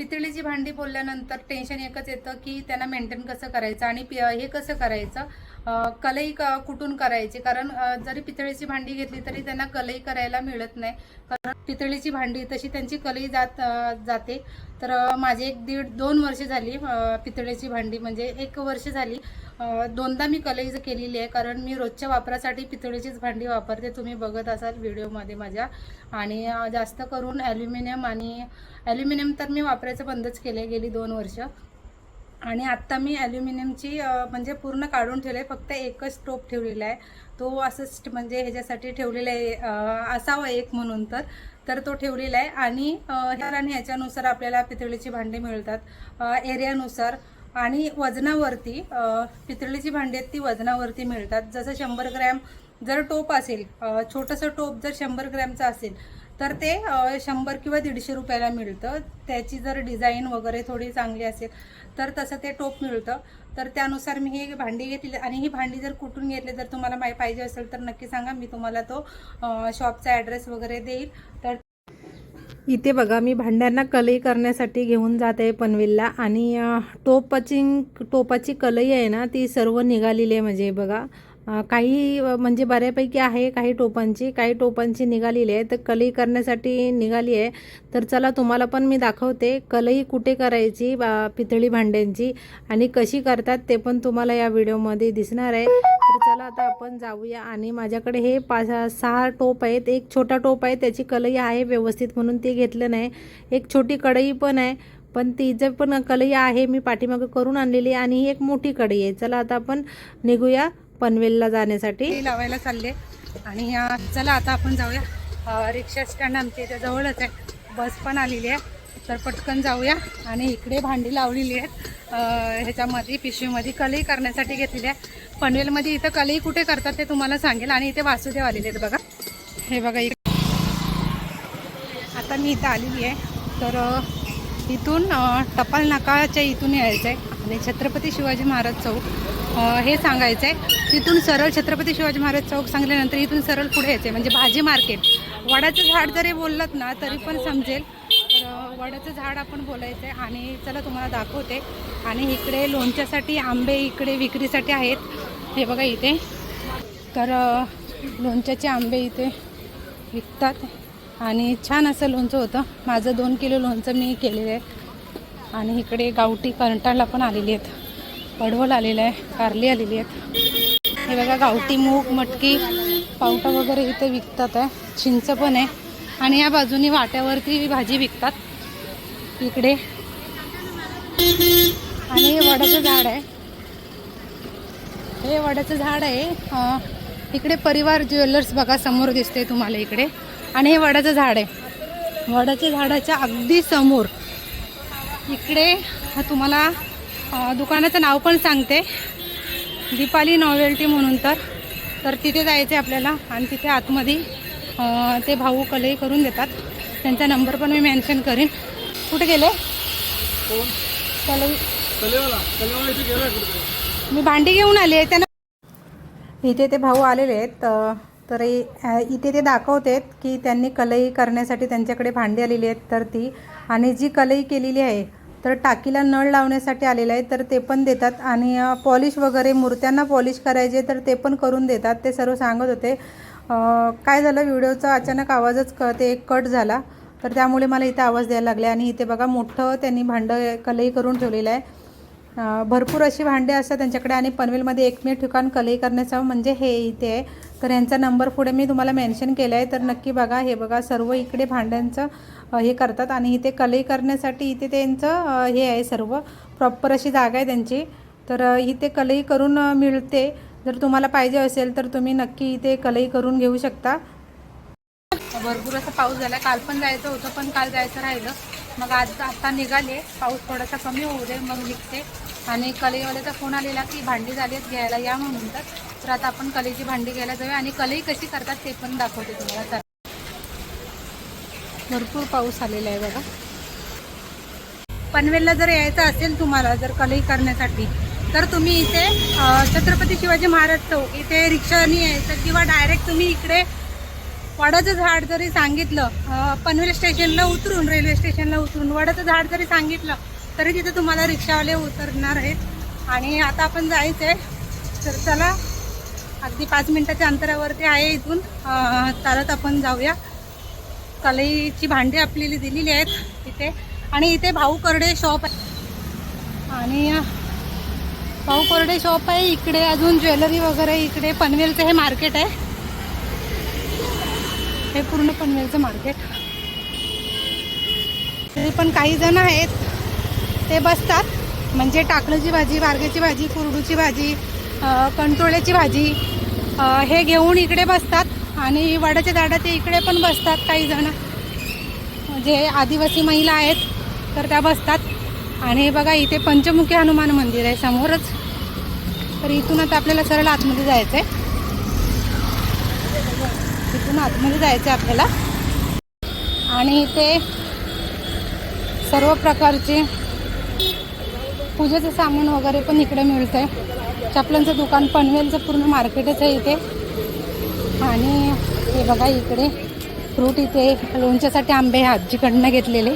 पितळीची भांडी बोलल्यानंतर टेन्शन एकच येतं की त्यांना मेंटेन कसं करायचं आणि हे कसं करायचं? कलई क- कुठून करायची? कारण जरी पितळीची भांडी घेतली तरी त्यांना कलई करायला मिळत नाही. कारण पितळीची भांडी तशी त्यांची कलई जात जाते. तर माझी एक दीड दोन वर्ष झाली पितळेची भांडी. म्हणजे एक वर्ष झाली दोनदा मी कलई केलेली आहे कारण मी रोजच्या वापरासाठी पितळेचीच भांडी वापरते. तुम्ही बघत असाल व्हिडिओमध्ये माझ्या. आणि जास्त करून ॲल्युमिनियम आणि ॲल्युमिनियम तर मी वापरायचं बंदच केलं गेली दोन वर्ष. आणि आत्ता मी ॲल्युमिनियमची म्हणजे पूर्ण काढून ठेवले फक्त एकच टोप ठेवलेला आहे. तो असंच म्हणजे ह्याच्यासाठी ठेवलेला आहे असावं असावा एक म्हणून तर. तर तो ठेवलेला आहे. आणि ह्या आणि ह्याच्यानुसार आपल्याला पितळीची भांडी मिळतात. एरियानुसार आणि वजनावरती पितळीची भांडी आहेत ती वजनावरती मिळतात. जसं शंभर ग्रॅम जर टोप असेल छोटंसं टोप जर शंभर ग्रॅमचं असेल तर ते शंभर किंवा दीडशे रुपयाला मिळतं. त्याची जर डिझाईन वगैरे थोडी चांगली असेल तर तसं ते टोप मिळतं. तर त्यानुसार मी ही भांडी घेतली. आणि ही भांडी जर कुठून घेतली जर तुम्हाला माहिती पाहिजे असेल तर नक्की सांगा. मी तुम्हाला तो शॉपचा ॲड्रेस वगैरे देईल. तर इथे बघा मी भांड्यांना कलई करण्यासाठी घेऊन जात आहे पनवेलला. आणि टोपाची टोपाची कलई आहे ना ती सर्व निघालेली आहे. म्हणजे बघा काही म्हणजे बऱ्यापैकी आहे काही टोपांची काही टोपांची निघालेली आहे. तर कलई करण्यासाठी निघाली आहे. तर चला तुम्हाला पण मी दाखवते कलई कुठे करायची बा- पितळी भांड्यांची आणि कशी करतात ते पण तुम्हाला या व्हिडिओमध्ये दिसणार आहे. तर चला आता आपण जाऊया आणि माझ्याकडे हे पाच सहा टोप आहेत. एक छोटा टोप आहे त्याची कलई आहे व्यवस्थित म्हणून ते घेतलं नाही. एक छोटी कढई पण आहे पण तिचं पण कलई आहे मी पाठीमागं करून आणलेली आणि ही एक मोठी कढई आहे. चला आता आपण निघूया. पनवेलला जाण्यासाठी. लावायला चालले. आणि चला आता आपण जाऊया. रिक्षा स्टँड आमच्या इथे जवळच आहे. बस पण आलेली आहे. तर पटकन जाऊया. आणि इकडे भांडी लावलेली आहेत. ह्याच्यामध्ये पिशवीमध्ये कलई करण्यासाठी घेतलेली आहे. पनवेलमध्ये इथं कलई कुठे करतात ते तुम्हाला सांगेल. आणि इथे वासुदेव आलेले आहेत बघा. हे बघा इकडे. आता मी इथं आलेली आहे. तर इथून टपाल नाकाच्या इथून यायचं आहे आणि छत्रपती शिवाजी महाराज चौक. हे सांगायचं आहे तिथून सरळ छत्रपती शिवाजी महाराज चौक सांगल्यानंतर इथून सरळ पुढे यायचे. म्हणजे भाजी मार्केट. वडाचं झाड जरी बोललात ना तरी पण समजेल. तर वडाचं झाड आपण बोलायचं आहे. आणि चला तुम्हाला दाखवते. आणि इकडे लोणच्यासाठी आंबे इकडे विक्रीसाठी आहेत. हे बघा इथे. तर लोणच्याचे आंबे इथे विकतात. आणि छान असं लोणचं होतं. माझं दोन किलो लोणचं मी केलेलं आहे. आणि इकडे गावठी कंटाळला पण आलेली आहेत. पडवल आलेलं आहे. कारली आलेली आहेत. हे बघा गावठी मूग मटकी पावटा वगैरे इथे विकतात आहे. चिंच पण आहे. आणि या बाजूनी वाट्यावरती भाजी विकतात. इकडे. आणि हे वडाचं झाड आहे. हे वडाचं झाड आहे. इकडे परिवार ज्वेलर्स बघा समोर दिसते तुम्हाला इकडे. आणि हे वडाचं झाड आहे. वडाच्या झाडाच्या अगदी समोर. इकडे तुम्हाला दुकानाचं नाव पण सांगते. दीपाली नॉवेल्टी म्हणून तर. तर तिथे जायचं आहे आपल्याला आणि तिथे आतमध्ये ते भाऊ कलई करून देतात. त्यांचा नंबर पण मी मेन्शन करीन. कुठे गेले? मी भांडी घेऊन आली आहे त्यांना इथे ते भाऊ आलेले आहेत तर इथे ते दाखवतात की त्यांनी कलई करण्यासाठी त्यांच्याकडे भांडी आलेली आहेत. तर ती आणि जी कलई केलेली आहे तर टाकीला नळ लावण्यासाठी आलेलं आहे तर ते पण देतात. आणि पॉलिश वगैरे मूर्त्यांना पॉलिश करायचे तर ते पण करून देतात. ते सर्व सांगत होते. काय झालं व्हिडिओचा अचानक आवाजच क ते कट झाला. तर त्यामुळे मला इथे आवाज द्यायला लागले. आणि इथे बघा मोठं त्यांनी भांडं कलई करून ठेवलेलं आहे. भरपूर अशी भांडे असतात त्यांच्याकडे. आणि पनवेलमध्ये एकमेव ठिकाण कलई करण्याचं म्हणजे हे इथे आहे. तर यांचा नंबर पुढे मी तुम्हाला मेन्शन केला आहे. तर नक्की बघा हे बघा सर्व इकडे भांड्यांचं हे करतात आणि इथे कलई करण्यासाठी इथे त्यांचं हे आहे सर्व. प्रॉपर अशी जागा आहे त्यांची. तर इथे कलई करून मिळते. जर तुम्हाला पाहिजे असेल तर तुम्ही नक्की इथे कलई करून घेऊ शकता. भरपूर असा पाऊस झाला. काल पण जायचं होतं पण काल जायचं राहिलं. मग आज आता निघाले. पाऊस थोडासा कमी होऊ दे मग निघते. आणि कलेवाल्याचा फोन आलेला की भांडी झाली आहेत घ्यायला या म्हणून तर. आता आपण कलेची भांडी घ्यायला जाऊया. आणि कलई कशी करतात ते पण दाखवते तुम्हाला. भरपूर पाऊस आलेला आहे बघा. पनवेलला जर यायचं असेल तुम्हाला जर कलई करण्यासाठी तर तुम्ही इथे छत्रपती शिवाजी महाराज चौक इथे रिक्षाने यायचं किंवा डायरेक्ट तुम्ही इकडे वडाचं झाड जरी सांगितलं पनवेल स्टेशनला उतरून रेल्वे स्टेशनला उतरून वडाचं झाड जरी सांगितलं तरी तिथे तुम्हाला रिक्षावाले उतरणार आहेत. आणि आता आपण जायचं आहे तर चला अगदी पाच मिनटाच्या अंतरावरती आहे इथून. चालत आपण जाऊया. कलईची भांडी आपल्याला दिलेली आहेत इथे. आणि इथे भाऊ करडे शॉप आहे. आणि भाऊ करडे शॉप आहे. इकडे अजून ज्वेलरी वगैरे इकडे पनवेलचं हे मार्केट आहे. हे पूर्ण पनवेलचं मार्केट तरी पण काही जण आहेत. ते बसतात. म्हणजे टाकळीची भाजी वारग्याची भाजी कुरडूची भाजी अं, कंटोळ्याची भाजी हे घेऊन इकडे बसतात. आणि वडाच्या झाडात ते इकडे पण बसतात काही जण. जे आदिवासी महिला आहेत तर त्या बसतात. आणि बघा इथे पंचमुखी हनुमान मंदिर आहे समोरच. तर इथून आता आपल्याला सरळ आतमध्ये जायचं आहे इथून आतमध्ये जायचं आहे आपल्याला. आणि इथे सर्व प्रकारचे पूजेचं सामान वगैरे पण इकडे मिळतं आहे चपलांचं दुकान पनवेलचं पूर्ण मार्केटच आहे इथे. आणि हे बघा इकडे. फ्रूट इथे लोणच्यासाठी आंबे आजीकडनं घेतलेले.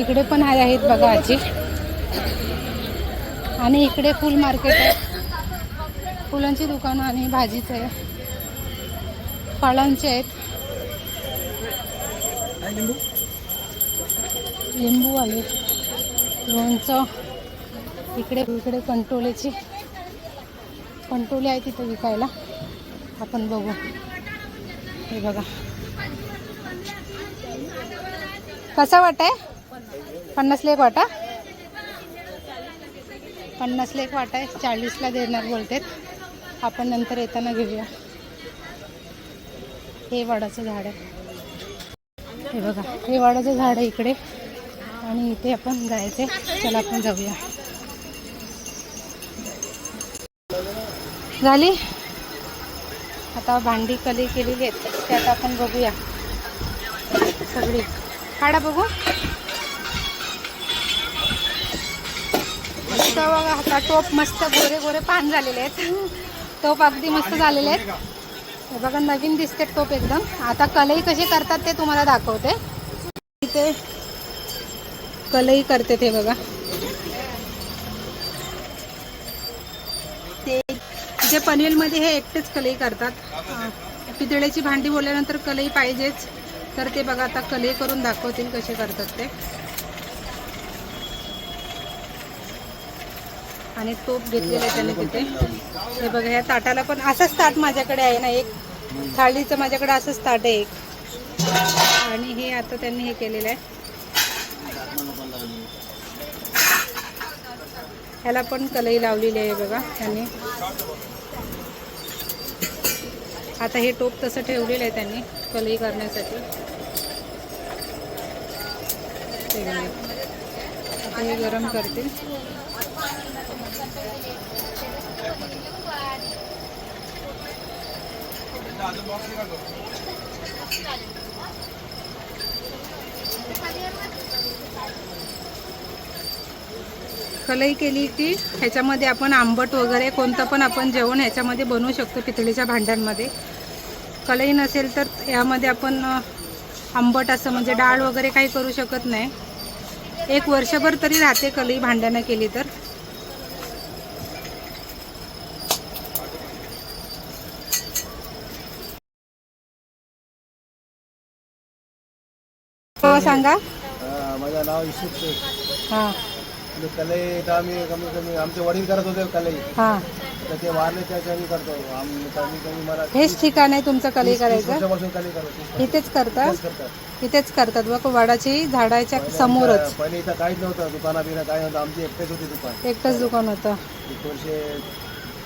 इकडे पण आहे आहेत बघा आजी. आणि इकडे फुल मार्केट आहे. फुलांची दुकानं आणि भाजीचं आहे. फळांचे आहेत. लिंबू आले लोणचं. इकडे इकडे कंटोलेची. कंटोले आहे तिथे विकायला. आपण बघू. हे बघा. कसा वाटा आहे? पन्नासला एक वाटा? पन्नासला एक वाटा आहे. चाळीसला देणार बोलतेत. आपण नंतर येताना घेऊया. हे वडाचं झाड आहे. हे बघा. हे वाडाचं झाड आहे इकडे. आणि इथे आपण जायचे. चला आपण जाऊया. झाली? आता भांडी कली केलेली आहेत त्यात आपण बघूया. सगळी. काढा बघू. मस्त बघा आता टोप मस्त गोरे गोरे पान झालेले आहेत. टोप अगदी मस्त झालेले आहेत. हे बघा नवीन दिसते टोप एकदम. आता कलई कशी करतात ते तुम्हाला दाखवते. इथे कलई करते ते बघा. जे पनवेलमध्ये हे एकटेच कलई करतात. अं, पितळेची भांडी बोलल्यानंतर कलई पाहिजेच. तर ते बघा आता कलई करून दाखवतील कसे करतात ते. आणि तोप घेतलेला आहे त्याने तिथे. हे बघा ह्या ताटाला पण असंच ताट माझ्याकडे आहे ना एक थाळीचं माझ्याकडे असंच ताट आहे एक. आणि हे आता त्यांनी हे केलेलं आहे. ह्याला पण कलई लावलेली आहे बघा त्यांनी आता हे टोप तसं ठेवलेलं आहे त्यांनी कलई करण्यासाठी. आता हे गरम करतील कलई केली की ह्याच्यामध्ये आपण आंबट वगैरे कोणतं पण आपण जेवण ह्याच्यामध्ये बनवू शकतो पितळीच्या भांड्यांमध्ये. कलई नसेल तर यामध्ये आपण आंबट असं म्हणजे डाळ वगैरे काही करू शकत नाही. एक वर्षभर तरी राहते कलई भांड्यानं केली तर. हो सांगा. माझं नाव हां. आणि कलई तर आम्ही कमीत कमी आमचे वडील करत होते कलई. हां. तर ते वारले त्याच्या आम्ही करतो. आम्ही कमी कमी मला हेच ठिकाण आहे तुमचं कलई करायचं? वर्षापासून कलई करतो इथेच करतात. इथेच करतात. बघ वडाची झाडाच्या समोरच. पहिले इथं काहीच नव्हतं. दुकाना बिना काही नव्हतं. आमची एकटेच होती दुकान. एकटंच दुकान होतं. एकोणीसशे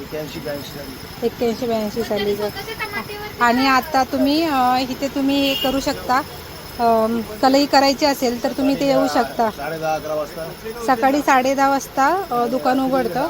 एक्याऐंशी ब्याऐंशी साली. एक्क्याऐंशी ब्याऐंशी सालीचं आणि आता तुम्ही अं, इथे तुम्ही हे करू शकता. कलई करायची असेल तर तुम्ही ते येऊ शकता. सकाळी साडे दहा वाजता दुकान उघडतं.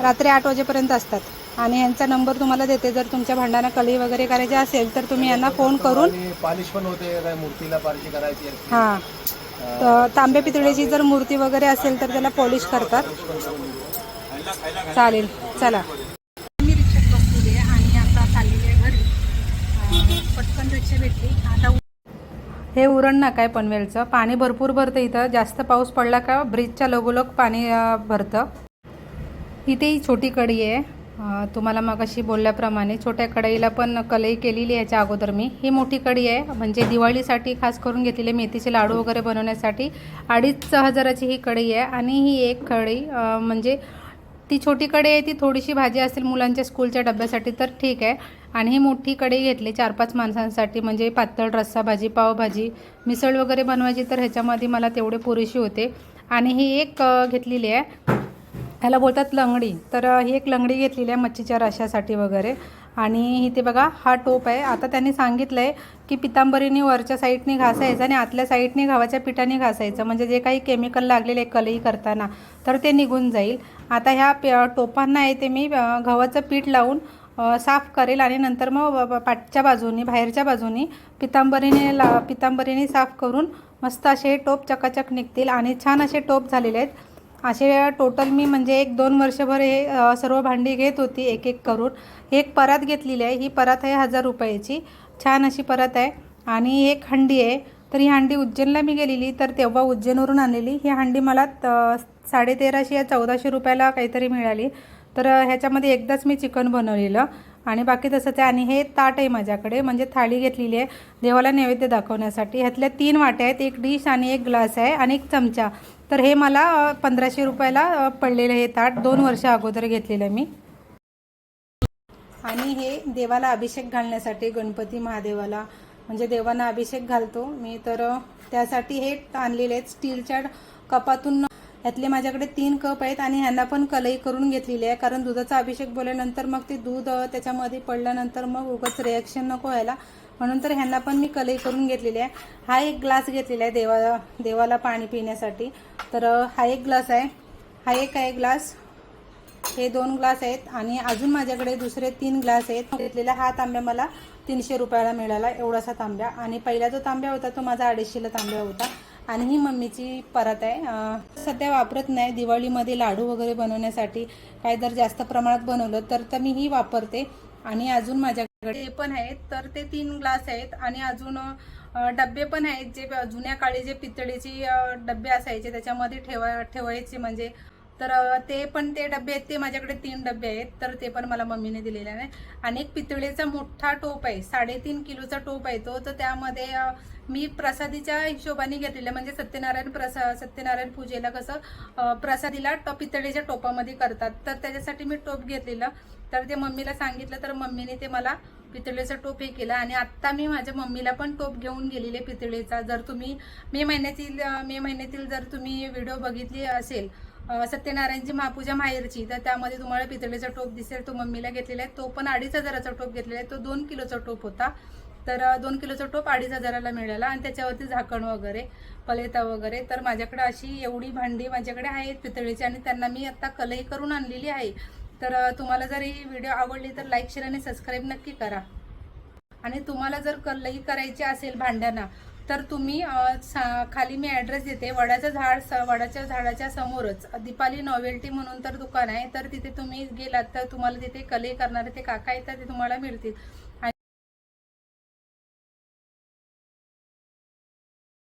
रात्री आठ वाजेपर्यंत असतात. आणि यांचा नंबर तुम्हाला देते. जर तुमच्या भांड्याना कलई वगैरे करायची असेल तर तुम्ही यांना फोन करून पॉलिश पण होते. काय मूर्तीला पालिशी करायची आहे. हां. तर तांबे पितळेची जर मूर्ती वगैरे असेल तर त्याला पॉलिश करतात. चालेल. चला. मी रिक्षात बसलेली आहे आणि आता चाललेली आहे घरी. अं, पटकन रिक्षा भेटली. हे उरण नाका आहे पनवेलचं? पाणी भरपूर भरतं इथं. जास्त पाऊस पडला का ब्रिजच्या लगोलग पाणी भरतं. इथे ही छोटी कढी आहे. तुम्हाला मग अशी बोलल्याप्रमाणे छोट्या कढईला पण कलई केलेली आहे याच्या अगोदर मी. ही मोठी कढी आहे. म्हणजे दिवाळीसाठी खास करून घेतलेले मेथीचे लाडू वगैरे बनवण्यासाठी अडीच हजाराची ही कढई आहे. आणि ही एक कढई म्हणजे ती छोटी कढई आहे ती थोडीशी भाजी असेल मुलांच्या स्कूलच्या डब्यासाठी तर ठीक आहे. आणि ही मोठी कढई घेतली चार पाच माणसांसाठी म्हणजे पातळ रस्सा भाजी पावभाजी मिसळ वगैरे बनवायची तर ह्याच्यामध्ये मला तेवढे पुरेशी होते. आणि ही एक घेतलेली आहे. ह्याला बोलतात लंगडी. तर ही एक लंगडी घेतलेली आहे मच्छीच्या रशासाठी वगैरे. आणि इथे बघा हा टोप आहे. आता त्यांनी सांगितलं आहे की पितांबरीने वरच्या साईडने घासायचं आणि आतल्या साईडने गव्हाच्या पिठाने घासायचं. म्हणजे जे काही केमिकल लागलेले आहे कलई करताना तर ते निघून जाईल. आता ह्या पे टोपांना आहे ते मी गव्हाचं पीठ लावून साफ करेल आणि नंतर मग पाठच्या बाजूनी बाहेरच्या बाजूनी पितांबरीने ला पितांबरीने साफ करून मस्त असे टोप चकाचक निघतील आणि छान असे टोप झालेले आहेत. असे टोटल मी म्हणजे एक दोन वर्षभर हे सर्व भांडी घेत होती एक एक करून. हे एक परात घेतलेली आहे. ही परात आहे हजार रुपयाची. छान अशी परात आहे. आणि एक हंडी आहे. तर ही हंडी उज्जैनला मी गेलेली. तर तेव्हा उज्जैनवरून आणलेली. ही हंडी मला त- साडेतेराशे या चौदाशे रुपयाला काहीतरी मिळाली. तर ह्याच्यामध्ये एकदाच मी चिकन बनवलेलं. आणि बाकी तसंच आहे आणि हे ताट आहे माझ्याकडे. म्हणजे थाळी घेतलेली आहे. देवाला नैवेद्य दाखवण्यासाठी. ह्यातल्या तीन वाट्या आहेत. एक डिश आणि एक ग्लास आहे. आणि एक चमचा. तर हे मला पंधराशे रुपयाला पडलेलं हे ताट. दोन वर्ष अगोदर घेतलेलं मी. आणि हे देवाला अभिषेक घालण्यासाठी गणपती महादेवाला म्हणजे देवांना अभिषेक घालतो मी. तर त्यासाठी हे आणलेले आहेत स्टीलच्या कपातून. यातले माझ्याकडे तीन कप आहेत आणि ह्यांना पण कलई करून घेतलेली आहे कारण दुधाचा अभिषेक बोलल्यानंतर मग ते दूध त्याच्यामध्ये पडल्यानंतर मग उगाच रिॲक्शन नको व्हायला. म्हणून तर ह्यांना पण मी कलई करून घेतलेली आहे. हा एक ग्लास घेतलेला आहे देवा देवाला पाणी पिण्यासाठी. तर हा एक ग्लास आहे. हा एक आहे ग्लास. हे दोन ग्लास आहेत. आणि अजून माझ्याकडे दुसरे तीन ग्लास आहेत. घेतलेला हा तांब्या मला तीनशे रुपयाला मिळाला एवढासा तांब्या. आणि पहिला जो तांब्या होता तो माझा अडीचशेला तांब्या होता. आणि ही मम्मीची परत आहे. सध्या वापरत नाही. दिवाळीमध्ये लाडू वगैरे बनवण्यासाठी काय जर जास्त प्रमाणात बनवलं तर तर मी ही वापरते. आणि अजून माझ्याकडे हे पण आहेत. तर ते तीन ग्लास आहेत आणि अजून डबे डब्बे पण आहेत जे जुन्या काळी जे पितळेची डबे डब्बे असायचे त्याच्यामध्ये ठेवा ठेवायचे म्हणजे. तर ते पण ते डबे आहेत ते माझ्याकडे तीन डबे आहेत. तर ते पण मला मम्मीने दिलेले आहे आणि एक पितळेचा मोठा टोप आहे साडेतीन किलोचा टोप आहे तो. तर त्यामध्ये मी प्रसादीच्या हिशोबाने घेतलेलं म्हणजे सत्यनारायण प्रसा सत्यनारायण पूजेला कसं प्रसादीला ट पितळेच्या टोपामध्ये करतात. तर त्याच्यासाठी मी टोप घेतलेलं. तर ते मम्मीला सांगितलं तर मम्मीने ते मला पितळेचा टोप हे केला. आणि आत्ता मी माझ्या मम्मीला पण टोप घेऊन गेलेले पितळेचा. जर तुम्ही मे महिन्यातील मे महिन्यातील जर तुम्ही व्हिडिओ बघितली असेल सत्यनारायणची महापूजा माहेरची तर त्यामध्ये तुम्हाला पितळेचा टोप दिसेल. तो मम्मीला घेतलेला आहे. तो पण अडीच हजाराचा टोप घेतलेला आहे. तो दोन किलोचा टोप होता. तर दोन किलोचा टोप अडीच हजाराला मिळाला. आणि त्याच्यावरती झाकण वगैरे पलेता वगैरे. तर माझ्याकडे अशी एवढी भांडी माझ्याकडे आहेत पितळेची. आणि त्यांना मी आत्ता कलई करून आणलेली आहे. तर तुम्हाला जर ही व्हिडिओ आवडली तर लाईक शेअर आणि सबस्क्राईब नक्की करा. आणि तुम्हाला जर कलई करायची असेल भांड्यांना तर तुम्ही सा- खाली मी ॲड्रेस देते. वडाचं झाड स- वडाच्या झाडाच्या समोरच दीपाली नॉवेल्टी म्हणून तर दुकान आहे तर तिथे तुम्ही गेलात तर तुम्हाला तिथे कलई करणारे ते काका येतात ते तुम्हाला मिळतील.